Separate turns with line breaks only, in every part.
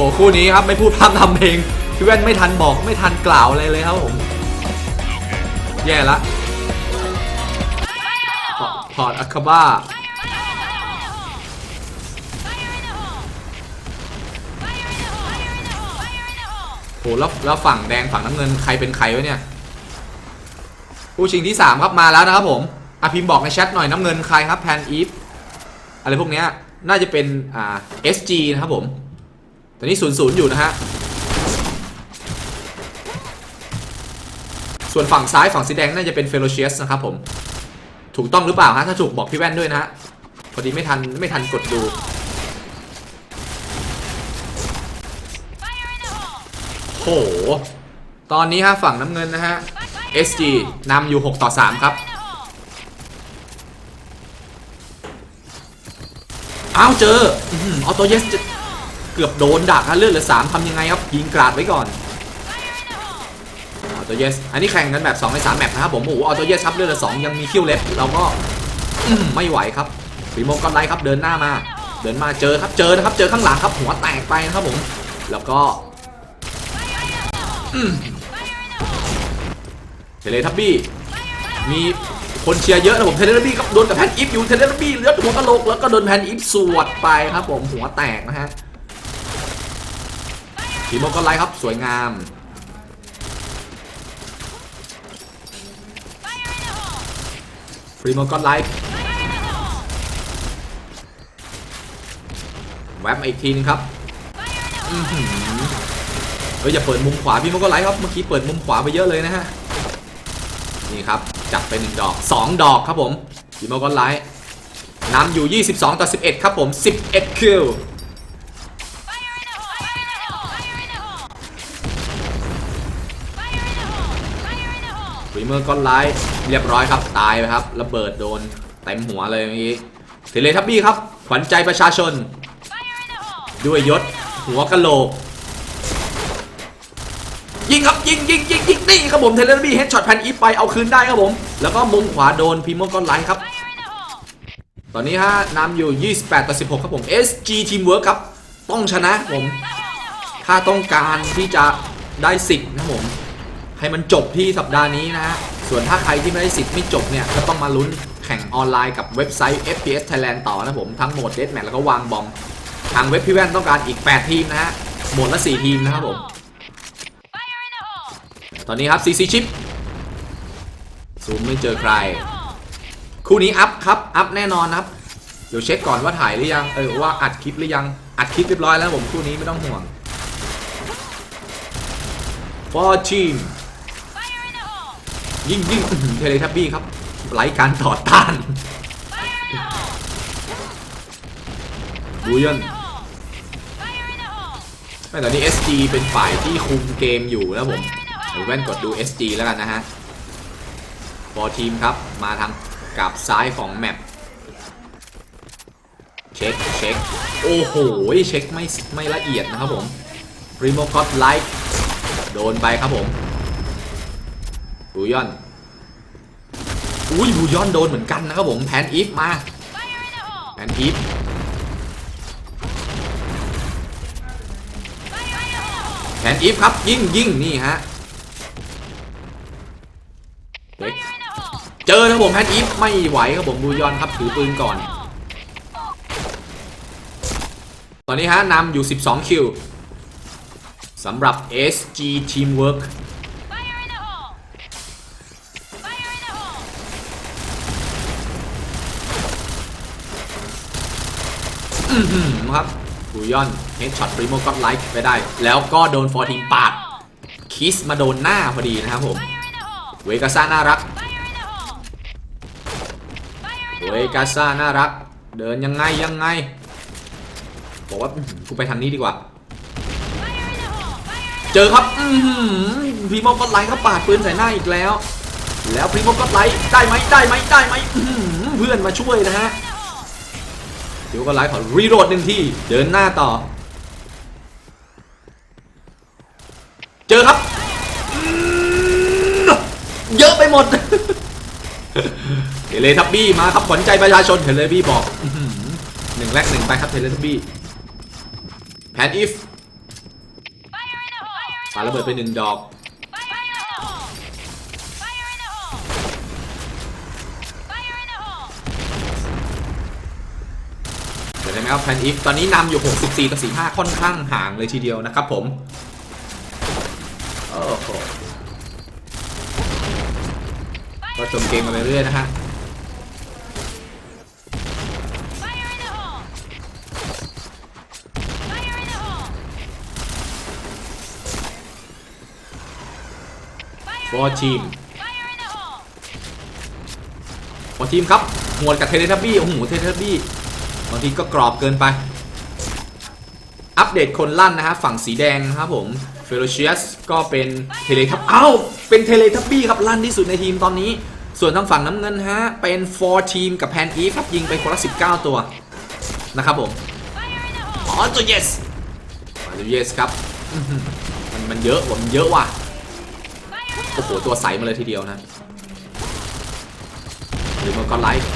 หคู่นี้ครับไม่พูดพร่ำทำเพลงพี่แว่นไม่ทันบอกไม่ทันกล่าวอะไรเลยครับผมแย่ละพอพอร์ตอะคาบ้าโหแล้วแล้วฝั่งแดงฝั่งน้ำเงินใครเป็นใครวะเนี่ยผู้ชิงที่ 3 ครับมาแล้วนะครับผมอะพิมพ์บอกในแชทหน่อยน้ำเงินใครครับแพนอีฟอะไรพวกเนี้ยน่าจะเป็นอ่า SG นะครับผม ตอนนี้0 0อยู่นะฮะ ส่วนฝั่งซ้ายฝั่งสีแดงน่าจะเป็นเฟโลเชียสนะครับผม ถูกต้องหรือเปล่าฮะ ถ้าถูกบอกพี่แว่นด้วยนะฮะ พอดีไม่ทันไม่ทันกดดู โห ตอนนี้ฮะฝั่งน้ำเงินนะฮะ SG นำอยู่ 6 ต่อ 3 ครับ อ้าวเจอออโตเยส เกือบโดนดักฮะเลือดเหลือ3ทำยังไงครับยิงกราดไว้ก่อนออโตเยสอันนี้แข่งกันแบบ2ใน3แมปนะครับผมโอ้โหออโตเยสครับเลือดเหลือ2ยังมีคิวเล็บเราก็ไม่ไหวครับฝีโมกอนไล่ครับเดินหน้ามา เดินมาเจอครับเจอนะครับเจอข้างหลังครับหัวแตกไปนะครับผม แล้วก็เทเลทับบี้มีคนเชียร์เยอะนะผมเทเลทับบี้ครับโดนกับแพนอิฟอยู่เทเลทับบี้เลือดหัวกะโหลกแล้วก็โดนแพนอิฟสวดไปครับผมหัวแตกนะฮะ ทีโมก็ไลท์ครับ สวยงามฟรีโมก็ไลท์แวบมาอีกทีนึงครับเฮ้ยอย่าเปิดมุมขวาพี่มันก็ไลท์ครับ เมื่อกี้เปิดมุมขวาไปเยอะเลยนะฮะ นี่ครับ จับไปหนึ่งดอก2ดอกครับผมพี่มันก็ไลท์นำอยู่ 22 ต่อ 11 ครับผม 11คิว วีเมอร์ก็ไลท์เรียบร้อยครับตายไปครับระเบิดโดนเต็มหัวเลยเมื่อกี้เทเลทับบี้ครับขวัญใจประชาชน ด้วยยศหัวกะโหลก ยิงครับยิงยิงยิงยิงนี่ครับผมเทเลบี้เฮดช็อตแพนอีฟไปเอาคืนได้ครับผม แล้วก็มุมขวาโดนพีโมก้อนไลท์ครับ ตอนนี้ฮะนำอยู่ 28ต่อ16 ครับผม SG Teamwork ครับ ต้องชนะผม ถ้าต้องการที่จะได้สิทธิ์นะผม ให้มันจบที่สัปดาห์นี้นะฮะ ส่วนถ้าใครที่ไม่ได้สิทธิ์ไม่จบเนี่ย ก็ต้องมาลุ้นแข่งออนไลน์กับเว็บไซต์ FPS Thailand ต่อนะผม ทั้งโหมด Deathmatch แล้วก็วางบอม ทางเว็บพี่แว่นต้องการอีก 8 ทีมนะฮะ โหมดละ 4 ทีมนะครับผม ตอนนี้ครับ CC ชิปซูมไม่เจอใคร คู่นี้อัพครับ อัพแน่นอนครับ เดี๋ยวเช็คก่อนว่าถ่ายหรือยัง เออว่าอัดคลิปหรือยัง อัดคลิปเรียบร้อยแล้วผมคู่นี้ไม่ต้องห่วง for team ยิ่งยิ่งเทเลทับบี้ครับไร้การต่อต้านบูยอนไม่ตอนนี้ SG เป็นฝ่ายที่คุมเกมอยู่นะผมเดี๋ยวแว่นกดดู SG แล้วกันนะฮะ for team ครับมาทางกับซ้ายของแมปเช็คเช็คโอ้โหเช็คไม่ไม่ละเอียดนะครับผมรีโมคอตไลท์โดนไปครับผม บูยอนอุ้ยบูยอนโดนเหมือนกันนะครับผมแพนอีฟมาแพนอีฟแพนอีฟครับยิงยิงนี่ฮะเจอครับผมแพนอีฟไม่ไหวครับผมบูยอนครับถือปืนก่อน ตอนนี้ฮะนำอยู่ 12 คิวสำหรับ SG Teamwork อื้อหือครับบูยอนเฮดช็อตรีโมก็ไลท์ไปได้ แล้วก็โดนฟอร์ทีมปาด คิสมาโดนหน้าพอดีนะครับผมเวกาซ่าน่ารักเวกาซ่าน่ารัก เดินยังไงยังไงบอกว่ากูไปทางนี้ดีกว่า เจอครับอืพรีโมก็ไลท์เขาปาดปืนใส่หน้าอีกแล้ว แล้วพรีโมก็ไลท์ได้ไหมได้ไหมได้ไหมเพื่อนมาช่วยนะฮะ เดี๋ยวก็ไลฟ์ขอรีโหลดหนึ่งที่เดินหน้าต่อ เจอครับอืมเยอะไปหมดเทเลทับบี้มาครับขวัญใจประชาชนเทเลบี้บอกอื้อหือหนึ่งแรกหนึ่งไปครับเทเลทับบี้แพนอิฟปาระเบิดไปหนึ่งดอก เดี๋ยวนะครับแพนอีฟตอนนี้นำอยู่ 64 ต่อ 45 ค่อนข้างห่างเลยทีเดียวนะครับผมโอ้โหก็ชมเกมกันไปเรื่อยนะฮะ
Fire in the hole! Fire in the hole! Fire in
ฟอทีม
hole! Fire in the hole!
ฟอทีมครับหวดกับเทเลทับบี้ โอ้โห เทเลทับบี้ บางทีก็กรอบเกินไป อัปเดตคนลั่นนะฮะฝั่งสีแดงนะครับผมเฟโรเชียสก็เป็นเทเลทับเอ้าเป็นเทเลทับบี้ครับลั่นที่สุดในทีมตอนนี้ ส่วนทางฝั่งน้ำเงินฮะเป็นฟอร์ทีมกับแพนอีฟครับยิงไปคนละ19 ตัวนะครับผม
Fire in the hole!
อ๋อตัว yes อ๋อตัว yes ครับอื้อหือมันมันเยอะว่ะมันเยอะว่ะ
Fire in the
โอ้โหตัวใสมาเลยทีเดียวนะหรือมันก็ไลท์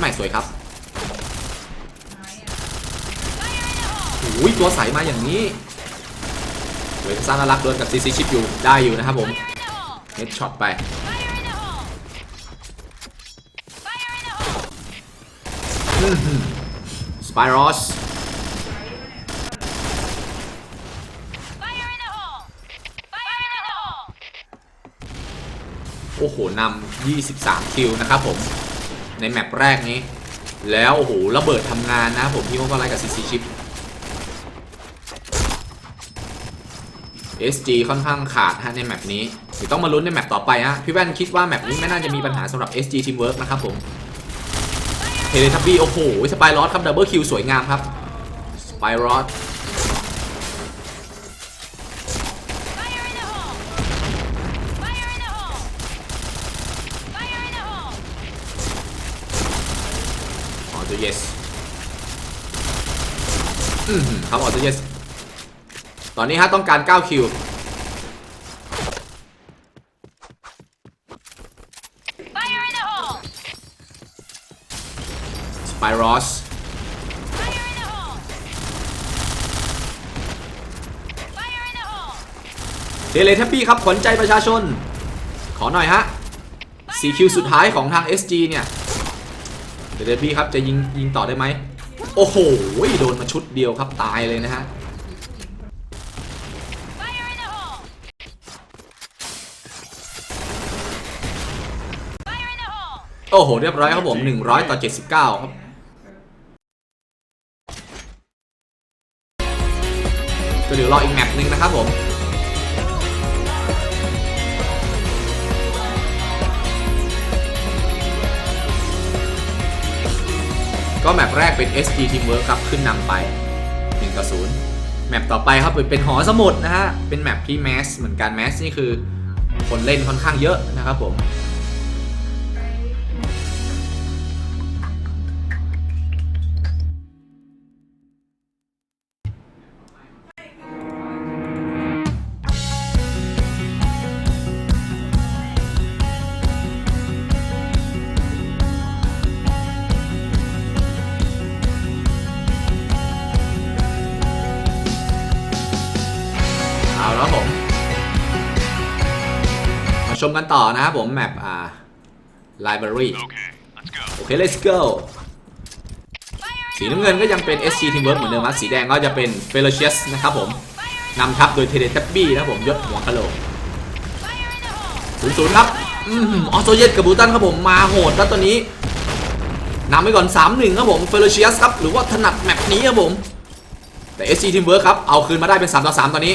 ไม่สวยครับ อุ้ยตัวใสมาอย่างนี้เวทซ่าน่ารักโดนกับซีซีชิปอยู่ได้อยู่นะครับผมเฮดช็อตไปสไปรอสโอ้โหนำ 23 คิวนะครับผม ในแมปแรกนี้ แล้ว โอ้โห ระเบิดทำงานนะผมพี่ว่าก็ไล่กับซีซีชิป SG ค่อนข้างขาดฮะในแมปนี้เดี๋ยวต้องมาลุ้นในแมปต่อไปฮะพี่แว่นคิดว่าแมปนี้ไม่น่าจะมีปัญหาสำหรับ SG Teamwork นะครับผมเทเลทับบี้โอ้โหสไปรอสครับดับเบิลคิวสวยงามครับสไปรอส
Fire in the hole! Fire in the hole! Fire in the hole!
ออโตเยสอืมครับออโตเยส ตอนนี้ฮะต้องการ9คิว
Fire in the hole!
สไปรอส
Fire in the hole! Fire in the hole!
เทเลทับบี้ครับขวัญใจประชาชน ขอหน่อยฮะ4คิวสุดท้ายของทาง SG เนี่ยเทเลทับบี้ครับจะยิงยิงต่อได้ไหมโอ้โห โดนมาชุดเดียวครับตายเลยนะฮะ อ้โห เรียบร้อยครับผม 100 ต่อ 79 ครับก็เดี๋ยวรออีกแมปหนึ่งนะครับผมก็แมปแรกเป็น SG Teamwork ครับ ขึ้นนำไป1ต่อ0แมปต่อไปครับเป็นหอสมุดนะฮะ เป็นแมปที่แมสเหมือนกันแมสนี่คือคนเล่นค่อนข้างเยอะนะครับผม เอาแล้วครับผมมาชมกันต่อนะครับผมแมปอ่า library
Okay, let's go.
โอเค let's go สีน้ำเงินก็ยังเป็น SG Teamwork เหมือนเดิมครับสีแดงก็จะเป็น f e l o c i o u s นะครับผมนำทัพโดยเทเลทับบี้นะครับผมยศหัวกะโหลก
Fire in the hole!
ศูนย์ศูนย์ครับอืมออโซเยตกับบูตันครับผมมาโหดแล้วตอนนี้นำไปก่อน 3-1 ครับผม f e l o c i o u s ครับ หรือว่าถนัดแมปนี้ครับผม แต่ SG Teamwork ครับ เอาคืนมาได้เป็น 3 ต่อ 3 ตอนนี้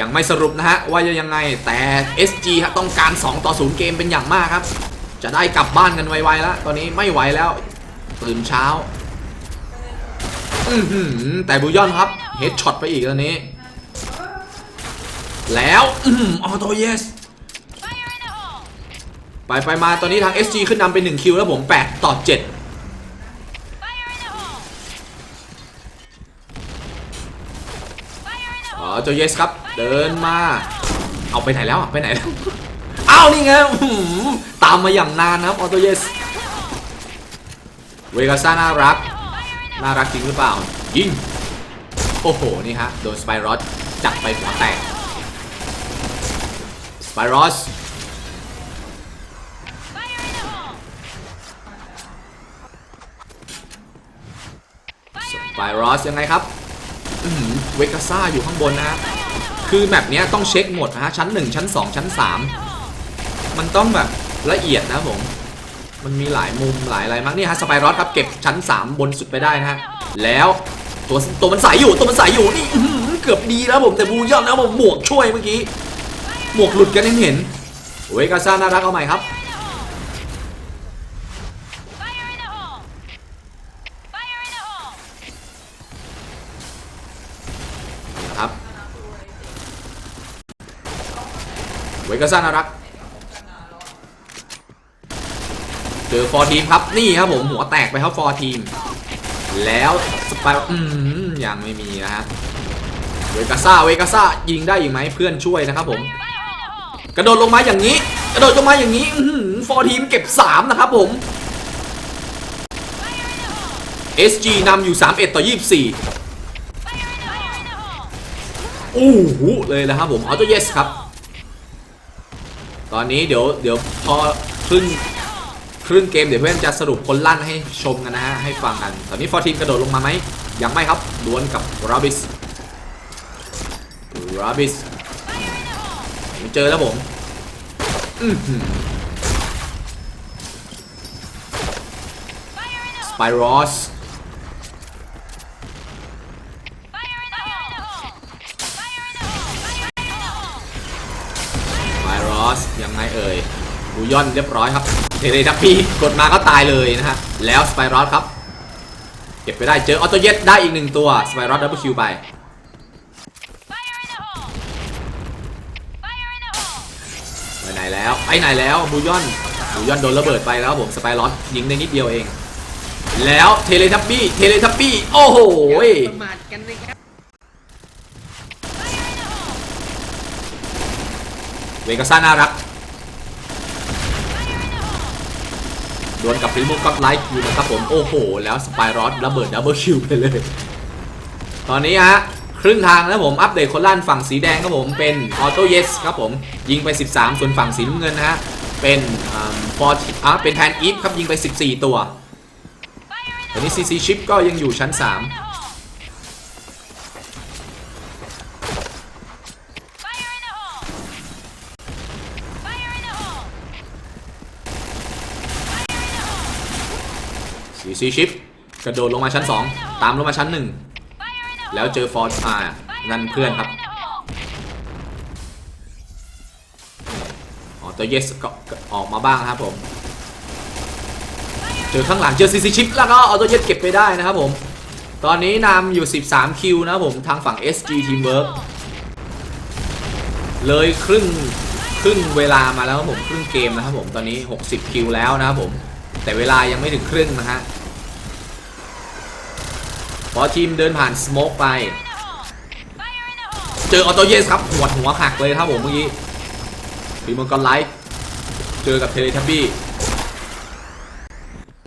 ยังไม่สรุปนะฮะว่าจะยังไงแต่ SG ฮะต้องการ 2 ต่อ 0 เกมเป็นอย่างมากครับ จะได้กลับบ้านกันไวๆแล้ว ตอนนี้ไม่ไหวแล้ว ตื่นเช้า อือหือแต่บูยอนครับเฮดช็อตไปอีกตอนนี้ แล้วอืมออโตเยสไปไปมาตอนนี้ทาง SG ขึ้นนำเป็น 1 คิวแล้วผม 8 ต่อ7
Fire in the hole! Fire in the
อ๋อโจเยสครับ เดินมา เอาไปไหนแล้วไปไหนแล้วอ้าวนี่ไงตามมาอย่างนานนะครับออโตเยสเวกาซ่าน่ารัก น่ารักจริงหรือเปล่า ยิง โอ้โห นี่ฮะ โดนสไปรอสจัดไปหัวแตก สไปรอสสไปรอสยังไงครับอือเวกาซ่าอยู่ข้างบนนะฮะ คือแบบนี้ต้องเช็คหมดนะฮะชั้น 1 ชั้น 2 ชั้น 3 มันต้องแบบละเอียดนะผม มันมีหลายมุมหลายอะไรมากนี่ฮะสไปรอสครับเก็บชั้น 3 บนสุดไปได้นะฮะแล้วตัวตัวมันใสอยู่ตัวมันใสอยู่นี่เกือบดีแล้วผมแต่บูยอนนะผมหมวกช่วยเมื่อกี้หมวกหลุดกันยังเห็นเวกาซ่าน่ารักเอาใหม่ครับ กาซ่าน่ารัก เจอฟอร์ทีมครับ นี่ครับผมหัวแตกไปครับฟอร์ทีม แล้วสไปอืมยังไม่มีนะฮะ เวกาซ่า เวกาซ่ายิงได้อีกไหมเพื่อนช่วยนะครับผม กระโดดลงมาอย่างนี้ กระโดดลงมาอย่างนี้ฟอร์ทีมเก็บ 3 นะครับผม SG นำอยู่ 31 ต่อ 24 อู้หูเลยนะครับผมออโต้เยสครับ ตอนนี้เดี๋ยวเดี๋ยวพอครึ่งครึ่งเกมเดี๋ยวเพื่อนจะสรุปคนลั่นให้ชมกันนะฮะให้ฟังกันตอนนี้ฟอร์ทีมกระโดดลงมาไหมยังไม่ครับดวลกับราบิสราบิสไม่เจอแล้วผมสไปรอส บูยอนเรียบร้อยครับเทเลทัพพี่กดมาก็ตายเลยนะฮะแล้วสไปรอสครับ เก็บไปได้เจอออโตเยสได้อีกหนึ่งตัวสไปรอสดับเบิลคิวไปไปไหนแล้วไปไหนแล้วบูยอนบูยอนโดนระเบิดไปแล้วผมสไปรอสยิงได้นิดเดียวเอง แล้วเทเลทัพปี้เทเลทัพปี้โอ้โหย
ประมาทกันนะครับ
เวกาซ่าน่ารัก ดวลกับฟิลโมก็ไลฟ์คิวนะครับผม โอ้โห แล้วสไปรอสระเบิดดับเบิลคิวไปเลย ตอนนี้ฮะครึ่งทางแล้วผมอัปเดตคนล่านฝั่งสีแดงครับผมเป็นออโต้เยสครับผมยิงไป 13 ส่วนฝั่งสีน้ำเงินนะฮะเป็นฟอร์อ่าเป็นแทนอีฟครับยิงไป 14 ตัวตอนนี้ซีซีชิปก็ยังอยู่ชั้น 3 ซีชิปกระโดดลงมาชั้น 2 ตามลงมาชั้น 1 แล้วเจอฟอร์อ่านั่นเพื่อนครับ
Fire in the hole!
ออโต้เยสก็ออกมาบ้างครับผม เจอข้างหลังเจอซีซีชิปแล้วก็ออโต้เยสเก็บไปได้นะครับผม ตอนนี้นำอยู่ 13 คิวนะครับผมทางฝั่ง SG Teamwork เลยครึ่งครึ่งเวลามาแล้วผมครึ่งเกมนะครับผมตอนนี้ 60 คิวแล้วนะครับผม แต่เวลายังไม่ถึงครึ่งนะฮะ อทีมเดินผ่านสโมกไป เจอออโตเยสครับหัวหัวหักเลยครับผมเมื่อกี้ฟีมังกรไลท์เจอกับเทเลทับบี้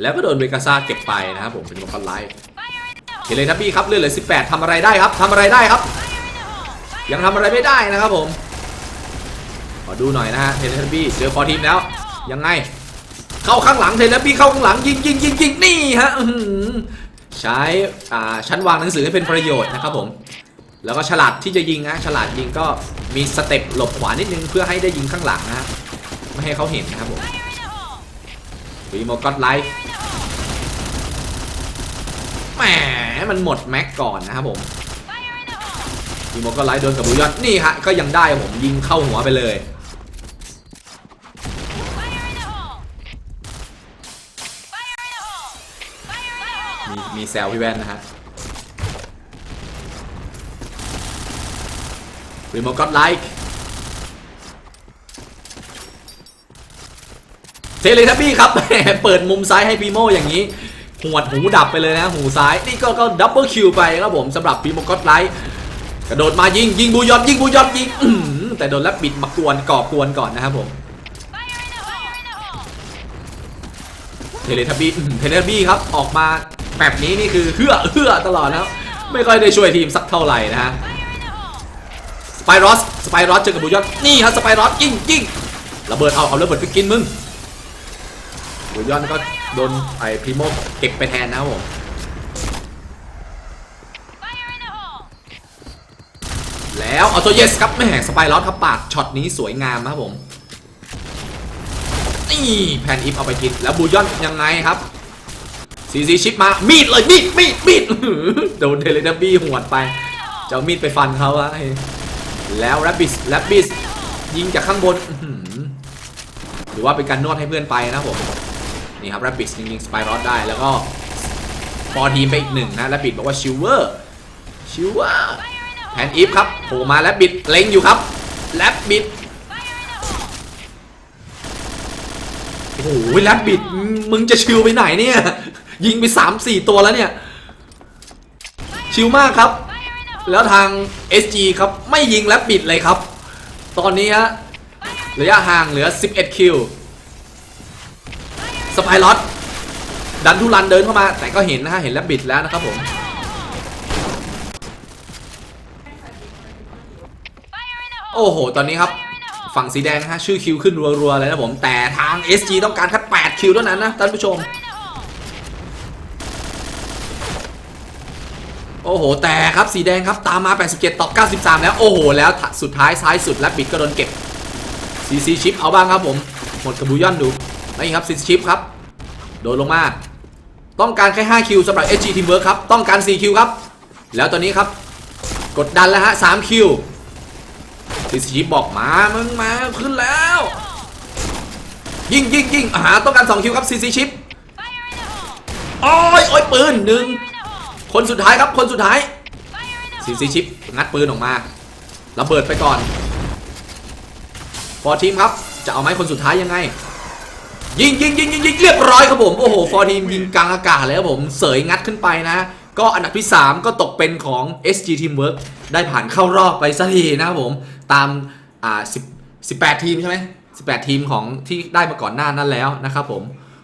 แล้วก็โดนเวกาซ่าเก็บไปนะครับผมเป็นมังกรไลท์เทเลทับบี้ครับเลือดเหลือ18ทำอะไรได้ครับทำอะไรได้ครับ ยังทำอะไรไม่ได้นะครับผมขอดูหน่อยนะฮะเทเลทับบี้เจอฟอร์ทีมแล้วยังไงเข้าข้างหลังเทเลทับบี้เข้าข้างหลังยิงยิงยิงยิงนี่ฮะ ใช้ชั้นวางหนังสือให้เป็นประโยชน์นะครับผมแล้วก็ฉลาดที่จะยิงนะฉลาดยิงก็มีสเต็ปหลบขวานิดนึงเพื่อให้ได้ยิงข้างหลังนะไม่ให้เขาเห็นนะครับผมรีโมก็ไลฟ์แหมมันหมดแม็กก่อนนะครับผมรีโมก็ไลฟ์โดนกับบูยอนนี่ฮะก็ยังได้ผมยิงเข้าหัวไปเลย แซวพี่แว่นนะฮะรีโมก็ไลฟ์เทเลทับบี้ครับแหมเปิดมุมซ้ายให้พีโมอย่างนี้หวดหูดับไปเลยนะ หูซ้าย นี่ก็ก็ดับเบิลคิวไปครับผมสำหรับพีโมก็ไลฟ์กระโดดมายิง ยิงบูยอนยิงบูยอนยิงอื้อหือแต่โดนแล้วบิดมากวนก่อกวนก่อนนะครับผม
Fire in the hole! Fire in the hole!
เทเลทับบี้อื้อหือเทเลทับบี้ครับออกมา แบบนี้นี่คือเฮือเฮือตลอดนะครับไม่ค่อยได้ช่วยทีมสักเท่าไหร่นะฮะสไปรอสสไปรอสเจอกับบูยอนนี่ฮะสไปรอสยิงยิงระเบิดเอาเอาระเบิดไปกินมึงบูยอนก็โดนไอ้พรีโมเก็บไปแทนนะครับผมแล้วออโตเยสครับแม่แหกสไปรอสครับปาดช็อตนี้สวยงามนะครับผมนี่แพนอิฟเอาไปกินแล้วบูยอนยังไงครับ ซีซีชิปมา มีดเลยมีดมีดมีดโดนเทเลดับบี้หวดไปจะเอามีดไปฟันเขาอะแล้วแรบบิสแรบบิสยิงจากข้างบนหรือว่าเป็นการนวดให้เพื่อนไปนะผมนี่ครับแรบบิสยิงสไปรอสได้แล้วก็ฟอร์ทีมไปอีกหนึ่งนะแรบบิสบอกว่าชิวเวอร์ชิวเวอร์แพ
hole!
นอีฟครับโผล่มาแล้วบิดเล็งอยู่ครับแลบบิด
Fire in the hole!
โอ้โหแลบบิดมึงจะชิวไปไหนเนี่ย ยิงไป 3 4 ตัวแล้วเนี่ย ชิวมากครับ แล้วทาง SG ครับไม่ยิงแลบบิดเลยครับ ตอนนี้ฮะระยะห่างเหลือ 11 คิวสไปรอตดันทุรันเดินเข้ามา แต่ก็เห็นนะฮะ เห็นแลบบิดแล้วนะครับผม โอ้โห ตอนนี้ครับ ฝั่งสีแดงฮะ ชื่อคิวขึ้นรัวๆเลยนะผม แต่ทาง SG ต้องการแค่8คิวเท่านั้นนะท่านผู้ชม โอ้โห แต่ครับสีแดงครับตามมา 87 ต่อ 93 แล้วโอ้โห แล้วสุดท้ายซ้ายสุดและบิดก็โดนเก็บ CC ชิปเอาบ้างครับผม หมดกระบุย่อนดูนี่ครับ CC ชิปครับ โดนลงมา ต้องการแค่5คิวสำหรับ SG Teamwork ครับ ต้องการ4คิวครับ แล้วตอนนี้ครับ กดดันแล้วฮะ3คิว CC ชิปบอกมามึงมาขึ้นแล้ว ยิงยิงยิงอาหาต้องการ2คิวครับ CC ชิปโอ้ยโอ้ยปืนหนึ่ง คนสุดท้ายครับคนสุดท้ายซีซีชิปงัดปืนออกมาระเบิดไปก่อน ฟอร์ทีมครับ จะเอาไหมคนสุดท้ายยังไง ยิงยิงยิงยิงยิงเรียบร้อยครับผมโอ้โหฟอร์ทีมยิงกลางอากาศเลยครับผมเสยงัดขึ้นไปนะ ก็อันดับที่ 3 ก็ตกเป็นของ SG Teamwork ได้ผ่านเข้ารอบไปสักทีนะครับผมตามอ่า10 18ทีมใช่ไหม18ทีมของที่ได้มาก่อนหน้านั้นแล้วนะครับผม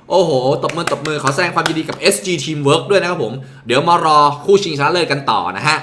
โอ้โห ตบมือตบมือขอแสดงความยินดีกับ SG Teamwork ด้วยนะครับผม เดี๋ยวมารอคู่ชิงชนะเลิศกันต่อนะฮะ